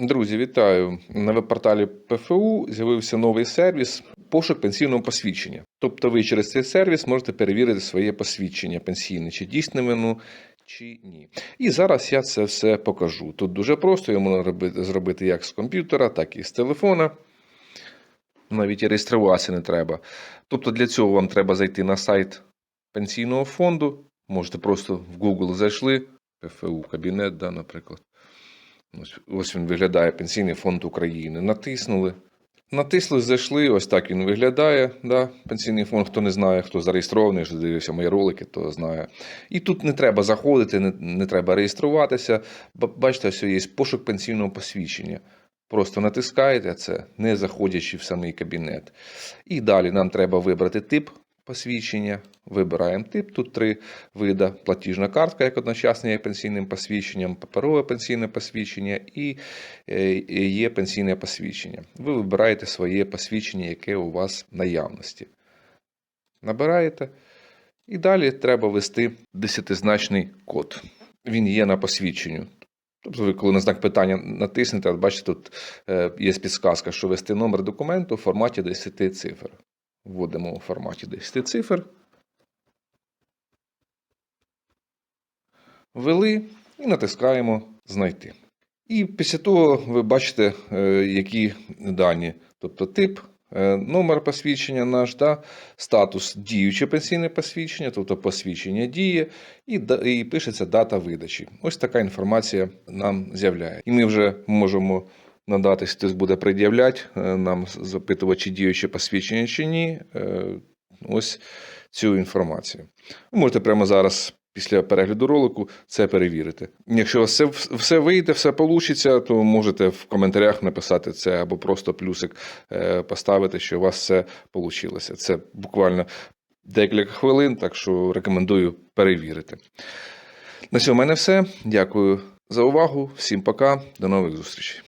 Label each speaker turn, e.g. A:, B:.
A: Друзі, вітаю! На веб-порталі ПФУ з'явився новий сервіс пошук пенсійного посвідчення. Тобто ви через цей сервіс можете перевірити своє посвідчення пенсійне, чи дійсне воно, чи ні. І зараз я це все покажу. Тут дуже просто, його можна робити, зробити як з комп'ютера, так і з телефона. Навіть і реєструватися не треба. Тобто для цього вам треба зайти на сайт пенсійного фонду. Можете просто в Google зайшли, ПФУ кабінет, да, наприклад. Ось, ось він виглядає Пенсійний фонд України. Натиснули. Натисли, зайшли, ось так він виглядає. Да? Пенсійний фонд, хто не знає, хто зареєстрований, що дивився мої ролики, то знає. І тут не треба заходити, не, не треба реєструватися. Ба- Бачите, ось є пошук пенсійного посвідчення. Просто натискаєте це, не заходячи в самий кабінет. І далі нам треба вибрати тип посвідчення. Вибираємо тип. Тут три вида: платіжна картка, як одночасно є пенсійним посвідченням, паперове пенсійне посвідчення і е, є пенсійне посвідчення. Ви вибираєте своє посвідчення, яке у вас в наявності. Набираєте. І далі треба ввести десятизначний код. Він є на посвідченню. Тобто, ви, коли на знак питання натиснете, бачите, тут е, є підсказка, що ввести номер документу у форматі 10 цифр. Вводимо у форматі 10 цифр. Ввели і натискаємо Знайти. І після того ви бачите, е, які дані, тобто тип, е, номер посвідчення наш, да, статус діюче пенсійне посвідчення, тобто посвідчення діє, і, і пишеться дата видачі. Ось така інформація нам з'являє. І ми вже можемо надати, хтось буде пред'являти, е, нам запитувати, чи діюче посвідчення чи ні. е, Ось цю інформацію. Ви можете прямо зараз. Після перегляду ролику це перевірити. Якщо у все, все вийде, все вийде, то можете в коментарях написати це або просто плюсик е, поставити, що у вас все вийшло. Це буквально декілька хвилин, так що рекомендую перевірити. На цьому в мене все. Дякую за увагу. Всім пока. До нових зустрічей.